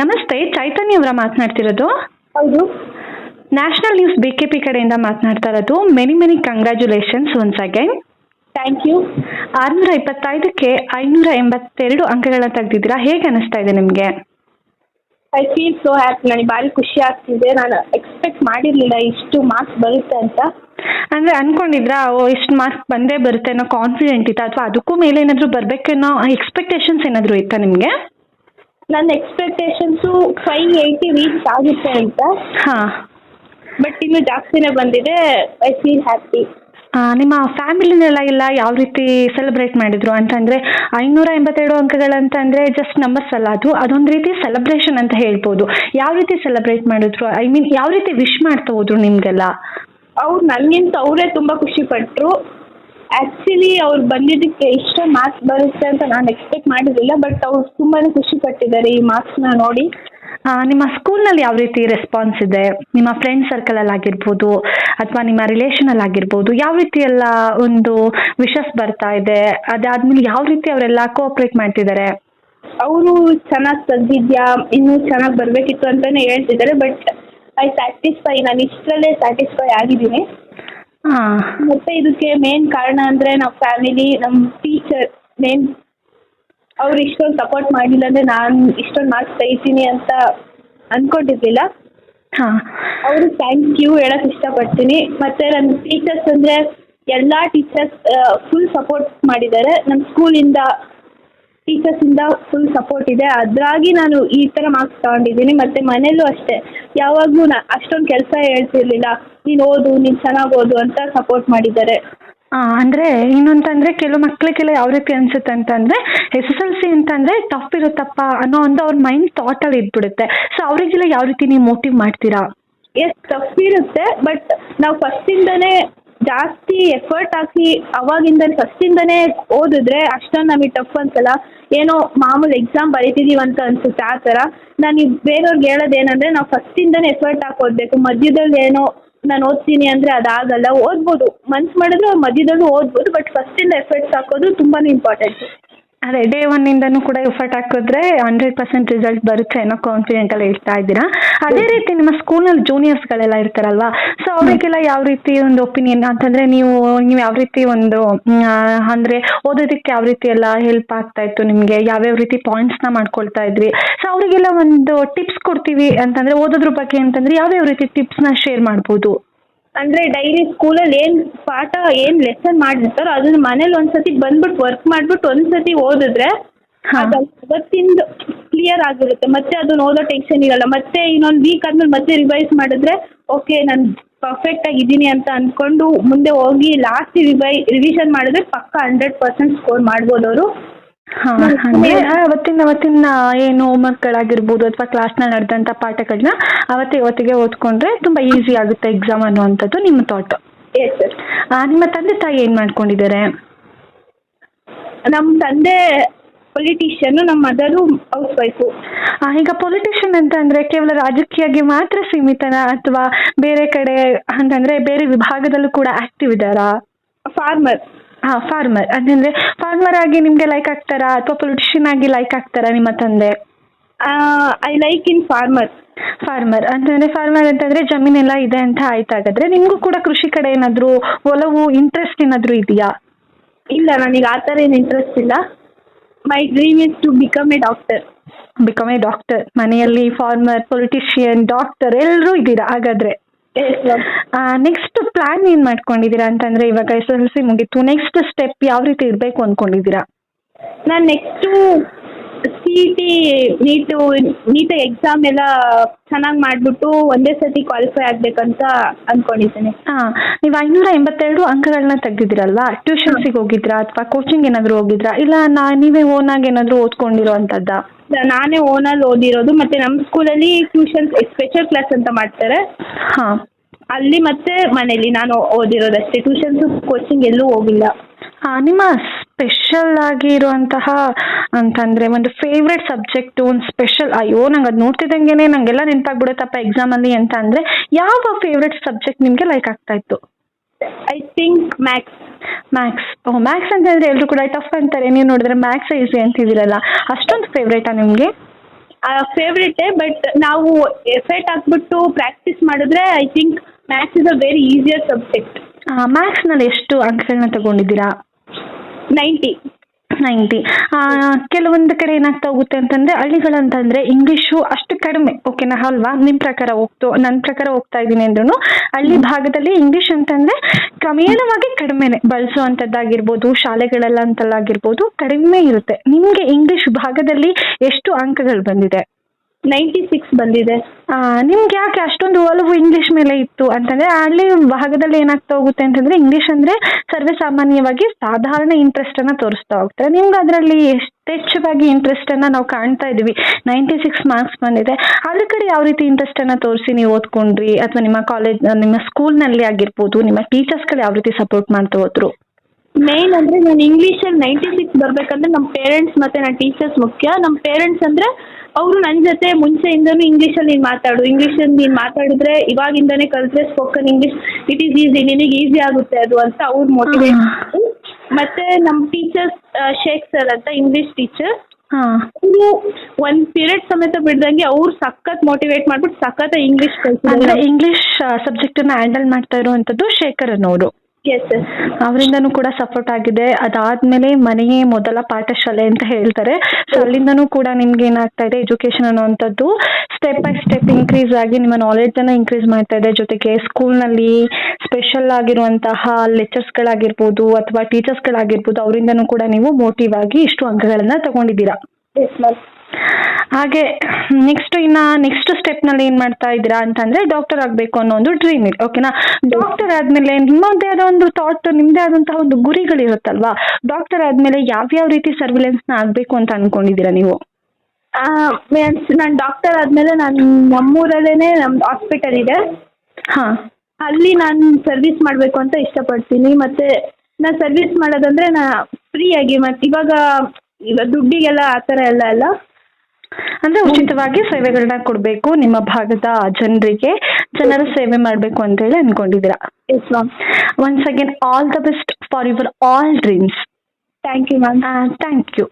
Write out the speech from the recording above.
ನಮಸ್ತೆ ಚೈತನ್ಯ ಅವರ ಮಾತನಾಡ್ತಿರೋದು? ಹೌದು. National news B K P ಕಡೆಯಿಂದ ಮಾತನಾಡ್ತಾ ಇರೋದು. Many many congratulations once again thank you ಆರುನೂರ ಇಪ್ಪತ್ತೈದಕ್ಕೆ ಐನೂರ ಎಂಬತ್ತೆರಡು ಅಂಕಗಳನ್ನ ತೆಗೆದಿದ್ದೀರಾ? ಹೇಗೆ ಅನಿಸ್ತಾ ಇದೆ ನಿಮಗೆ? ಐ ಫೀಲ್ ಸೋ ಹ್ಯಾಪಿ ನನಗೆ ಭಾರಿ ಖುಷಿ ಆಗ್ತಿದೆ. ನಾನು ಎಕ್ಸ್ಪೆಕ್ಟ್ ಮಾಡಿರಲಿಲ್ಲ ಇಷ್ಟು ಮಾರ್ಕ್ಸ್ ಬರುತ್ತೆ ಅಂತ. ಅಂದರೆ ಅನ್ಕೊಂಡಿದ್ರಾ ಓ ಇಷ್ಟು ಮಾರ್ಕ್ಸ್ ಬಂದೇ ಬರುತ್ತೆ ಅನ್ನೋ ಕಾನ್ಫಿಡೆಂಟ್ ಇತ್ತಾ? ಅಥವಾ ಅದಕ್ಕೂ ಮೇಲೆ ಏನಾದರೂ ಬರಬೇಕನ್ನೋ ಎಕ್ಸ್ಪೆಕ್ಟೇಷನ್ಸ್ ಏನಾದರೂ ಇತ್ತಾ ನಿಮಗೆ? ನನ್ನ ಎಕ್ಸ್ಪೆಕ್ಟೇಷನ್ಸು ಫೈವ್ ಏಯ್ಟಿ ರೀಚ್ ಆಗುತ್ತೆ ಅಂತ. ಹಾಂ. ಬಟ್ ಇನ್ನು ಜಾಸ್ತಿನೇ ಬಂದಿದೆ. ಐ ಫೀಲ್ ಹ್ಯಾಪಿ ನಿಮ್ಮ ಫ್ಯಾಮಿಲಿನೆಲ್ಲ ಇಲ್ಲ ಯಾವ ರೀತಿ ಸೆಲೆಬ್ರೇಟ್ ಮಾಡಿದ್ರು ಅಂತಂದ್ರೆ ಐನೂರ ಎಂಬತ್ತೆರಡು ಅಂಕಗಳಂತಂದರೆ ಜಸ್ಟ್ ನಂಬರ್ಸ್ ಅಲ್ಲ ಅದು. ಅದೊಂದು ರೀತಿ ಸೆಲೆಬ್ರೇಷನ್ ಅಂತ ಹೇಳ್ಬೋದು. ಯಾವ ರೀತಿ ಸೆಲೆಬ್ರೇಟ್ ಮಾಡಿದ್ರು? ಐ ಮೀನ್ ಯಾವ ರೀತಿ ವಿಶ್ ಮಾಡ್ತಾ ಹೋದ್ರು ನಿಮಗೆಲ್ಲ? ಅವ್ರು ನನಗಿಂತ ಅವರೇ ತುಂಬ ಖುಷಿ ಪಟ್ಟರು ಆ್ಯಕ್ಚುಲಿ ಅವ್ರು ಬಂದಿದ್ದಕ್ಕೆ ಇಷ್ಟು ಮಾರ್ಕ್ಸ್ ಬರುತ್ತೆ ಅಂತ ನಾನು ಎಕ್ಸ್ಪೆಕ್ಟ್ ಮಾಡಿರಲಿಲ್ಲ ಬಟ್ ಅವ್ರು ತುಂಬಾ ಖುಷಿ ಪಟ್ಟಿದ್ದಾರೆ ಈ ಮಾರ್ಕ್ಸ್ನ ನೋಡಿ. ಆ, ನಿಮ್ಮ ಸ್ಕೂಲ್ನಲ್ಲಿ ಯಾವ ರೀತಿ ರೆಸ್ಪಾನ್ಸ್ ಇದೆ? ನಿಮ್ಮ ಫ್ರೆಂಡ್ ಸರ್ಕಲಲ್ಲಿ ಆಗಿರ್ಬೋದು ಅಥವಾ ನಿಮ್ಮ ರಿಲೇಷನಲ್ಲಿ ಆಗಿರ್ಬೋದು ಯಾವ ರೀತಿ ಎಲ್ಲ ಒಂದು ವಿಷಸ್ ಬರ್ತಾ ಇದೆ? ಅದಾದ್ಮೇಲೆ ಯಾವ ರೀತಿ ಅವರೆಲ್ಲ ಕೋಆಪರೇಟ್ ಮಾಡ್ತಿದ್ದಾರೆ? ಅವರು ಚೆನ್ನಾಗಿ ತೆಗ್ದಿದ್ಯಾ ಇನ್ನೂ ಚೆನ್ನಾಗಿ ಬರಬೇಕಿತ್ತು ಅಂತಾನೆ ಹೇಳ್ತಿದ್ದಾರೆ ಬಟ್ ಐ ಸ್ಯಾಟಿಸ್ಫೈ ನಾನು ಇಷ್ಟರಲ್ಲೇ ಸ್ಯಾಟಿಸ್ಫೈ ಆಗಿದ್ದೀನಿ. ಮತ್ತೆ ಇದಕ್ಕೆ ಮೇನ್ ಕಾರಣ ಅಂದ್ರೆ ನಮ್ಮ ಫ್ಯಾಮಿಲಿ ನಮ್ಮ ಟೀಚರ್ ಮೇನ್ ಅವ್ರು ಇಷ್ಟೊಂದು ಸಪೋರ್ಟ್ ಮಾಡಿಲ್ಲ ಅಂದ್ರೆ ನಾನು ಇಷ್ಟೊಂದು ಮಾರ್ಕ್ಸ್ ತೆಗಿತೀನಿ ಅಂತ ಅನ್ಕೊಂಡಿರ್ಲಿಲ್ಲ. ಹಾ. ಅವರು ಥ್ಯಾಂಕ್ ಯು ಹೇಳಕ್ ಇಷ್ಟಪಡ್ತೀನಿ. ಮತ್ತೆ ನನ್ನ ಟೀಚರ್ಸ್ ಅಂದ್ರೆ ಎಲ್ಲಾ ಟೀಚರ್ಸ್ ಫುಲ್ ಸಪೋರ್ಟ್ ಮಾಡಿದ್ದಾರೆ. ನಮ್ಮ ಸ್ಕೂಲಿಂದ ಟೀಚರ್ಸಿಂದ ಫುಲ್ ಸಪೋರ್ಟ್ ಇದೆ. ಅದ್ರಾಗಿ ನಾನು ಈ ತರ ಮಾರ್ಕ್ಸ್ ತಗೊಂಡಿದ್ದೀನಿ. ಮತ್ತೆ ಮನೇಲೂ ಅಷ್ಟೇ. ಯಾವಾಗಲೂ ನಾ ಅಷ್ಟೊಂದು ಕೆಲಸ ಹೇಳ್ತಿರ್ಲಿಲ್ಲ. ನೀನ್ ಓದು ನೀನ್ ಚೆನ್ನಾಗಿ ಓದು ಅಂತ ಸಪೋರ್ಟ್ ಮಾಡಿದ್ದಾರೆ. ಆ, ಅಂದ್ರೆ ಇನ್ನೊಂತಂದ್ರೆ ಕೆಲವು ಮಕ್ಳಿಗೆಲ್ಲ ಯಾವ ರೀತಿ ಅನ್ಸುತ್ತೆ ಅಂತಂದ್ರೆ ಎಸ್ ಎಸ್ ಎಲ್ ಸಿ ಅಂತಂದ್ರೆ ಟಫ್ ಇರುತ್ತಪ್ಪ ಅನ್ನೋ ಒಂದು ಅವ್ರ ಮೈಂಡ್ ಥಾಟ್ ಅಲ್ಲಿ ಇದ್ಬಿಡುತ್ತೆ. ಸೊ ಅವರಿಗೆಲ್ಲ ಯಾವ ರೀತಿ ನೀವು ಮೋಟಿವ್ ಮಾಡ್ತೀರಾ? ಎಸ್ ಟಫ್ ಇರುತ್ತೆ. ಬಟ್ ನಾವು ಫಸ್ಟಿಂದನೇ ಜಾಸ್ತಿ ಎಫರ್ಟ್ ಹಾಕಿ ಅವಾಗಿಂದ ಫಸ್ಟಿಂದನೇ ಓದಿದ್ರೆ ಅಷ್ಟೊಂದು ನಮಗೆ ಟಫ್ ಅನ್ಸಲ್ಲ. ಏನೋ ಮಾಮೂಲಿ ಎಕ್ಸಾಮ್ ಬರೀತಿದೀವಿ ಅಂತ ಅನ್ಸುತ್ತೆ ಆ ಥರ. ನಾನು ಬೇರೆಯವ್ರಿಗೆ ಹೇಳೋದೇನಂದ್ರೆ ನಾವು ಫಸ್ಟಿಂದನೇ ಎಫರ್ಟ್ ಹಾಕಿ ಓದಬೇಕು. ಮಧ್ಯದಲ್ಲಿ ಏನೋ ನಾನು ಓದ್ತೀನಿ ಅಂದರೆ ಅದಾಗಲ್ಲ, ಓದ್ಬೋದು. ಮನ್ಸು ಮಾಡಿದ್ರೆ ಮಧ್ಯದಲ್ಲೂ ಓದ್ಬೋದು ಬಟ್ ಫಸ್ಟಿಂದ ಎಫರ್ಟ್ಸ್ ಹಾಕೋದು ತುಂಬಾನೇ ಇಂಪಾರ್ಟೆಂಟ್ ಅದೇ ಡೇ ಒನ್ನಿಂದನೂ ಕೂಡ ಎಫರ್ಟ್ ಹಾಕಿದ್ರೆ ಹಂಡ್ರೆಡ್ ಪರ್ಸೆಂಟ್ ರಿಸಲ್ಟ್ ಬರುತ್ತೆ ಅನ್ನೋ ಕಾನ್ಫಿಡೆಂಟ್ ಅಲ್ಲಿ ಹೇಳ್ತಾ ಇದ್ದೀರಾ? ಅದೇ ರೀತಿ ನಿಮ್ಮ ಸ್ಕೂಲ್ನಲ್ಲಿ ಜೂನಿಯರ್ಸ್ಗಳೆಲ್ಲ ಇರ್ತಾರಲ್ವಾ? ಸೊ ಅವರಿಗೆಲ್ಲ ಯಾವ ರೀತಿ ಒಂದು ಒಪಿನಿಯನ್ ಅಂತಂದ್ರೆ ನೀವು ನೀವು ಯಾವ ರೀತಿ ಒಂದು ಅಂದ್ರೆ ಓದೋದಕ್ಕೆ ಯಾವ ರೀತಿ ಎಲ್ಲ ಹೆಲ್ಪ್ ಆಗ್ತಾ ಇತ್ತು ನಿಮಗೆ? ಯಾವ್ಯಾವ ರೀತಿ ಪಾಯಿಂಟ್ಸ್ನ ಮಾಡ್ಕೊಳ್ತಾ ಇದ್ರಿ? ಸೊ ಅವರಿಗೆಲ್ಲ ಒಂದು ಟಿಪ್ಸ್ ಕೊಡ್ತೀವಿ ಅಂತಂದ್ರೆ ಓದೋದ್ರ ಬಗ್ಗೆ ಅಂತಂದ್ರೆ ಯಾವ್ಯಾವ ರೀತಿ ಟಿಪ್ಸ್ನ ಶೇರ್ ಮಾಡ್ಬೋದು? ಅಂದರೆ ಡೈಲಿ ಸ್ಕೂಲಲ್ಲಿ ಏನು ಪಾಠ ಏನು ಲೆಸನ್ ಮಾಡಿರ್ತಾರೋ ಅದನ್ನ ಮನೇಲಿ ಒಂದ್ಸತಿ ಬಂದ್ಬಿಟ್ಟು ವರ್ಕ್ ಮಾಡ್ಬಿಟ್ಟು ಒಂದ್ಸತಿ ಓದಿದ್ರೆ ಹಾ. ಅದು ಅವತ್ತಿಂದ ಕ್ಲಿಯರ್ ಆಗಿರುತ್ತೆ. ಮತ್ತೆ ಅದನ್ನ ಓದೋ ಟೆನ್ಷನ್ ಇರಲ್ಲ. ಮತ್ತೆ ಇನ್ನೊಂದು ವೀಕ್ ಆದ್ಮೇಲೆ ಮತ್ತೆ ರಿವೈಸ್ ಮಾಡಿದ್ರೆ ಓಕೆ ನಾನು ಪರ್ಫೆಕ್ಟ್ ಆಗಿದ್ದೀನಿ ಅಂತ ಅನ್ಕೊಂಡು ಮುಂದೆ ಹೋಗಿ ಲಾಸ್ಟ್ ರಿವೈ ರಿವಿಷನ್ ಮಾಡಿದ್ರೆ ಪಕ್ಕ ಹಂಡ್ರೆಡ್ ಪರ್ಸೆಂಟ್ ಸ್ಕೋರ್ ಮಾಡ್ಬೋದು ಅವರು. ಹಾ ಅವತ್ತಿನ ಅವತ್ತಿನ ಏನು ಹೋಮ್ವರ್ಕ್ಗಳಾಗಿರ್ಬೋದು ಅಥವಾ ಕ್ಲಾಸ್ನಲ್ಲಿ ನಡೆದಂತ ಪಾಠಗಳನ್ನ ಅವತ್ತೇ ಅವತ್ತಿಗೆ ಓದ್ಕೊಂಡ್ರೆ ತುಂಬಾ ಈಸಿ ಆಗುತ್ತೆ ಎಕ್ಸಾಮ್ ಅನ್ನುವಂಥದ್ದು ನಿಮ್ಮ ಥಾಟ್ ಎಸ್ ಸರ್ ನಿಮ್ಮ ತಂದೆ ತಾಯಿ ಏನ್ ಮಾಡ್ಕೊಂಡಿದ್ದಾರೆ? ನಮ್ಮ ತಂದೆ ಪೊಲಿಟಿಷಿಯನ್ ನಮ್ಮ ಮದರು ಹೌಸ್ ವೈಫು ಈಗ ಪೊಲಿಟಿಷಿಯನ್ ಅಂತ ಅಂದ್ರೆ ಕೇವಲ ರಾಜಕೀಯಕ್ಕೆ ಮಾತ್ರ ಸೀಮಿತನ ಅಥವಾ ಬೇರೆ ಕಡೆ ಅಂತಂದ್ರೆ ಬೇರೆ ವಿಭಾಗದಲ್ಲೂ ಕೂಡ ಆಕ್ಟಿವ್ ಇದ್ದಾರಾ? ಫಾರ್ಮರ್ ಹಾ ಫಾರ್ಮರ್ ಅಂತಂದ್ರೆ ಫಾರ್ಮರ್ ಆಗಿ ನಿಮ್ಗೆ ಲೈಕ್ ಆಗ್ತಾರಾ? ಅಥವಾ ಪೊಲಿಟಿಷಿಯನ್ ಆಗಿ ಲೈಕ್ ಆಗ್ತಾರಾ ನಿಮ್ಮ ತಂದೆ? I like in farmer farmer ಅಂತಂದ್ರೆ ಫಾರ್ಮರ್ ಅಂತಂದ್ರೆ ಜಮೀನೆಲ್ಲ ಇದೆ ಅಂತ ಆಯ್ತಾಗಾದ್ರೆ ನಿಮ್ಗೂ ಕೂಡ ಕೃಷಿ ಕಡೆ ಏನಾದ್ರು ಒಲವು ಇಂಟ್ರೆಸ್ಟ್ ಏನಾದ್ರು ಇದೆಯಾ? ಇಲ್ಲ ನನಗೆ ಆ ಥರ ಏನು ಇಂಟ್ರೆಸ್ಟ್ ಇಲ್ಲ. My dream is to become a doctor become a doctor ಮನೆಯಲ್ಲಿ ಫಾರ್ಮರ್ ಪೊಲಿಟಿಷಿಯನ್ ಡಾಕ್ಟರ್ ಎಲ್ಲರೂ ಇದ್ದೀರಾ ಹಾಗಾದ್ರೆ? ನೆಕ್ಸ್ಟ್ ಪ್ಲಾನ್ ಏನ್ ಮಾಡ್ಕೊಂಡಿದೀರಾ ಅಂತಂದ್ರೆ ಇವಾಗ ಎಸ್ ಎಲ್ ಸಿ ಮುಗೀತು. ನೆಕ್ಸ್ಟ್ ಸ್ಟೆಪ್ ಯಾವ ರೀತಿ ಇರಬೇಕು ಅನ್ಕೊಂಡಿದೀರಾ ನಾನು next C T NEET NEET exam ಎಲ್ಲ ಚೆನ್ನಾಗಿ ಮಾಡಿಬಿಟ್ಟು ಒಂದೇ ಸತಿ ಕ್ವಾಲಿಫೈ ಆಗ್ಬೇಕಂತ ಅನ್ಕೊಂಡಿದ್ದೇನೆ. ಹಾಂ ನೀವು ಐನೂರ ಎಂಬತ್ತೆರಡು ಅಂಕಗಳನ್ನ ತೆಗ್ದಿದ್ದೀರಲ್ವಾ? ಟ್ಯೂಷನ್ಸಿಗೆ ಹೋಗಿದ್ರಾ ಅಥವಾ ಕೋಚಿಂಗ್ ಏನಾದರೂ ಹೋಗಿದ್ರಾ? ಇಲ್ಲ ನಾ ನೀವೇ ಓನಾಗಿ ಏನಾದರೂ ಓದ್ಕೊಂಡಿರೋ ಅಂತದ್ದಾ? ನಾನೇ ಓನಲ್ಲಿ ಓದಿರೋದು ಮತ್ತೆ ನಮ್ಮ ಸ್ಕೂಲಲ್ಲಿ ಟ್ಯೂಷನ್ ಸ್ಪೆಷಲ್ ಕ್ಲಾಸ್ ಅಂತ ಮಾಡ್ತಾರೆ. ಹಾ. ಅಲ್ಲಿ ಮತ್ತೆ ಮನೇಲಿ ನಾನು ಓದಿರೋದಷ್ಟೇ. ಟ್ಯೂಷನ್ಸ್ ಕೋಚಿಂಗ್ ಎಲ್ಲೂ ಹೋಗಿಲ್ಲ. ಆ, ನಿಮ್ಮ ಸ್ಪೆಷಲ್ ಆಗಿ ಇರುವಂತಹ ಅಂತಂದ್ರೆ ಒಂದು ಫೇವ್ರೆಟ್ ಸಬ್ಜೆಕ್ಟ್ ಒಂದು ಸ್ಪೆಷಲ್ ಅಯ್ಯೋ ನಂಗೆ ಅದು ನೋಡ್ತಿದ್ದಂಗೆನೆ ನಂಗೆಲ್ಲ ನೆನಪಾಗ್ಬಿಡುತ್ತಪ್ಪ ಎಕ್ಸಾಮ್ ಅಲ್ಲಿ ಅಂತ ಅಂದ್ರೆ ಯಾವ ಫೇವ್ರೆಟ್ ಸಬ್ಜೆಕ್ಟ್ ನಿಮ್ಗೆ ಲೈಕ್ ಆಗ್ತಾ ಇತ್ತು? ಐ ಥಿಂಕ್ ಮ್ಯಾಕ್ಸ್ ಮ್ಯಾಕ್ಸ್ ಓ ಅಂತ ಅಂತಂದ್ರೆ ಎಲ್ಲರೂ ಕೂಡ ಟಫ್ ಅಂತಾರೆ. ನೀವು ನೋಡಿದ್ರೆ ಮ್ಯಾಕ್ಸ್ ಈಸಿ ಅಂತಿದ್ದೀರಲ್ಲ ಅಷ್ಟೊಂದು ಫೇವ್ರೇಟಾ ನಿಮಗೆ? ಫೇವ್ರೇಟೇ ಬಟ್ ನಾವು ಎಫೆಕ್ಟ್ ಹಾಕ್ಬಿಟ್ಟು ಪ್ರಾಕ್ಟೀಸ್ ಮಾಡಿದ್ರೆ I think maths is a very easier subject ಮ್ಯಾಥ್ಸ್ನಲ್ಲಿ ಎಷ್ಟು ಅಂಕಗಳನ್ನ ತಗೊಂಡಿದ್ದೀರಾ? ನೈಂಟಿ ನೈಂಟಿ ಕೆಲವೊಂದು ಕಡೆ ಏನಾಗ್ತಾ ಹೋಗುತ್ತೆ ಅಂತಂದ್ರೆ ಹಳ್ಳಿಗಳಂತಂದ್ರೆ ಇಂಗ್ಲೀಷು ಅಷ್ಟು ಕಡಿಮೆ. ಓಕೆನಾ ಅಲ್ವಾ? ನಿಮ್ಮ ಪ್ರಕಾರ ಹೋಗ್ತು ನನ್ನ ಪ್ರಕಾರ ಹೋಗ್ತಾ ಇದ್ದೀನಿ ಅಂದ್ರೂ ಹಳ್ಳಿ ಭಾಗದಲ್ಲಿ ಇಂಗ್ಲಿಷ್ ಅಂತಂದ್ರೆ ಕ್ರಮೇಣವಾಗಿ ಕಡಿಮೆನೆ ಬಳಸುವಂತದ್ದಾಗಿರ್ಬೋದು ಶಾಲೆಗಳಲ್ಲಂತಲ್ಲಾಗಿರ್ಬೋದು ಕಡಿಮೆ ಇರುತ್ತೆ. ನಿಮ್ಗೆ ಇಂಗ್ಲಿಷ್ ಭಾಗದಲ್ಲಿ ಎಷ್ಟು ಅಂಕಗಳು ಬಂದಿದೆ? ನೈಂಟಿ ಸಿಕ್ಸ್ ಬಂದಿದೆ. ನಿಮ್ಗೆ ಯಾಕೆ ಅಷ್ಟೊಂದು ಒಲವು ಇಂಗ್ಲಿಷ್ ಮೇಲೆ ಇತ್ತು ಅಂತಂದ್ರೆ ಹಳ್ಳಿ ಭಾಗದಲ್ಲಿ ಏನಾಗ್ತಾ ಹೋಗುತ್ತೆ ಅಂತಂದ್ರೆ ಇಂಗ್ಲಿಷ್ ಅಂದ್ರೆ ಸರ್ವೇ ಸಾಮಾನ್ಯವಾಗಿ ಸಾಧಾರಣ ಇಂಟ್ರೆಸ್ಟ್ ಅನ್ನ ತೋರಿಸ್ತಾ ಹೋಗ್ತಾರೆ. ನಿಮ್ಗೆ ಅದರಲ್ಲಿ ಯಥೇಚ್ಛವಾಗಿ ಇಂಟ್ರೆಸ್ಟ್ ಅನ್ನ ನಾವು ಕಾಣ್ತಾ ಇದೀವಿ ನೈಂಟಿ ಸಿಕ್ಸ್ ಮಾರ್ಕ್ಸ್ ಬಂದಿದೆ. ಅದ್ರ ಕಡೆ ಯಾವ ರೀತಿ ಇಂಟ್ರೆಸ್ಟ್ ಅನ್ನ ತೋರಿಸಿ ನೀವು ಓದ್ಕೊಂಡ್ರಿ? ಅಥವಾ ನಿಮ್ಮ ಕಾಲೇಜ್ ನಿಮ್ಮ ಸ್ಕೂಲ್ನಲ್ಲಿ ಆಗಿರ್ಬೋದು ನಿಮ್ಮ ಟೀಚರ್ಸ್ಗಳು ಯಾವ ರೀತಿ ಸಪೋರ್ಟ್ ಮಾಡ್ತಾ ಹೋದ್ರು? ಮೇನ್ ಅಂದ್ರೆ ನಾನು ಇಂಗ್ಲೀಷಲ್ಲಿ ನೈಂಟಿ ಸಿಕ್ಸ್ ಬರ್ಬೇಕಂದ್ರೆ ನಮ್ಮ ಪೇರೆಂಟ್ಸ್ ಮತ್ತೆ ನನ್ನ ಟೀಚರ್ಸ್ ಮುಖ್ಯ. ನಮ್ಮ ಪೇರೆಂಟ್ಸ್ ಅಂದ್ರೆ ಅವರು ನನ್ನ ಜೊತೆ ಮುಂಚೆಯಿಂದನೂ ಇಂಗ್ಲೀಷಲ್ಲಿ ನೀನ್ ಮಾತಾಡು. ಇಂಗ್ಲೀಷಲ್ಲಿ ನೀನ್ ಮಾತಾಡಿದ್ರೆ ಇವಾಗಿಂದಾನೇ ಕಲಿತ್ರೆ spoken English it is easy ನಿನಗೆ ಈಸಿ ಆಗುತ್ತೆ ಅದು ಅಂತ ಅವ್ರು ಮೋಟಿವೇಟ್ ಮತ್ತೆ ನಮ್ಮ ಟೀಚರ್ಸ್ ಶೇಖ್ ಸರ್ ಅಂತ ಇಂಗ್ಲಿಷ್ ಟೀಚರ್ ಅವರು ಒಂದು ಪೀರಿಯಡ್ ಸಮೇತ ಬಿಡ್ದಂಗೆ ಅವ್ರು ಸಖತ್ ಮೋಟಿವೇಟ್ ಮಾಡ್ಬಿಟ್ಟು ಸಖತ್ ಇಂಗ್ಲಿಷ್ ಇಂಗ್ಲಿಷ್ ಸಬ್ಜೆಕ್ಟ್ ಅನ್ನ ಹ್ಯಾಂಡಲ್ ಮಾಡ್ತಾ ಇರುವಂತದ್ದು ಶೇಖರ್ ಅನ್ನೋರು. ಎಸ್ ಸರ್ ಅವರಿಂದನೂ ಕೂಡ ಸಪೋರ್ಟ್ ಆಗಿದೆ. ಅದಾದ್ಮೇಲೆ ಮನೆಯೇ ಮೊದಲ ಪಾಠಶಾಲೆ ಅಂತ ಹೇಳ್ತಾರೆ. ಸೊ ಅಲ್ಲಿಂದನೂ ಕೂಡ ನಿಮ್ಗೆ ಏನಾಗ್ತಾ ಇದೆ ಎಜುಕೇಶನ್ ಅನ್ನುವಂಥದ್ದು? ಸ್ಟೆಪ್ ಬೈ ಸ್ಟೆಪ್ ಇನ್ಕ್ರೀಸ್ ಆಗಿ ನಿಮ್ಮ ನಾಲೆಡ್ಜ್ ಅನ್ನ ಇನ್ಕ್ರೀಸ್ ಮಾಡ್ತಾ ಇದೆ. ಜೊತೆಗೆ ಸ್ಕೂಲ್ನಲ್ಲಿ ಸ್ಪೆಷಲ್ ಆಗಿರುವಂತಹ ಲೆಕ್ಚರ್ಸ್ಗಳಾಗಿರ್ಬೋದು ಅಥವಾ ಟೀಚರ್ಸ್ಗಳಾಗಿರ್ಬೋದು ಅವರಿಂದನೂ ಕೂಡ ನೀವು ಮೋಟಿವ್ ಆಗಿ ಇಷ್ಟು ಅಂಕಗಳನ್ನ ತಗೊಂಡಿದ್ದೀರಾ? ಎಸ್ ಮ್ಯಾಮ್ ಹಾಗೆ ನೆಕ್ಸ್ಟ್ ಇನ್ನ ನೆಕ್ಸ್ಟ್ ಸ್ಟೆಪ್ನಲ್ಲಿ ಏನ್ ಮಾಡ್ತಾ ಇದ್ದೀರಾ ಅಂತಂದ್ರೆ ಡಾಕ್ಟರ್ ಆಗ್ಬೇಕು ಅನ್ನೋ ಒಂದು ಡ್ರೀಮ್ ಇದೆ ಓಕೆನಾ ಡಾಕ್ಟರ್ ಆದ್ಮೇಲೆ ನಿಮ್ಮದೇ ಆದ ಒಂದು ಥಾಟ್ ನಿಮ್ದೇ ಆದಂತಹ ಒಂದು ಗುರಿಗಳಿರುತ್ತಲ್ವಾ ಡಾಕ್ಟರ್ ಆದ್ಮೇಲೆ ಯಾವ್ಯಾವ ರೀತಿ ಸರ್ವಿಲೆನ್ಸ್ನ ಆಗ್ಬೇಕು ಅಂತ ಅನ್ಕೊಂಡಿದ್ದೀರಾ ನೀವು? ಮೀನ್ಸ್ ನಾನು ಡಾಕ್ಟರ್ ಆದ್ಮೇಲೆ ನಾನು ನಮ್ಮೂರಲ್ಲೇನೆ ನಮ್ ಹಾಸ್ಪಿಟಲ್ ಇದೆ. ಹಾ. ಅಲ್ಲಿ ನಾನು ಸರ್ವಿಸ್ ಮಾಡಬೇಕು ಅಂತ ಇಷ್ಟಪಡ್ತೀನಿ. ಮತ್ತೆ ನಾನು ಸರ್ವಿಸ್ ಮಾಡೋದಂದ್ರೆ ನಾ ಫ್ರೀಯಾಗಿ ಮತ್ತೆ ಇವಾಗ ಈಗ ದುಡ್ಡಿಗೆಲ್ಲ ಆ ಥರ ಎಲ್ಲ ಅಲ್ಲ. ಅಂದ್ರೆ ಉಚಿತವಾಗಿ ಸೇವೆಗಳನ್ನ ಕೊಡ್ಬೇಕು ನಿಮ್ಮ ಭಾಗದ ಜನರಿಗೆ ಜನರ ಸೇವೆ ಮಾಡ್ಬೇಕು ಅಂತ ಹೇಳಿ ಅನ್ಕೊಂಡಿದ್ದೀರಾ yes ma'am once again all the best for your all dreams thank you ma'am thank you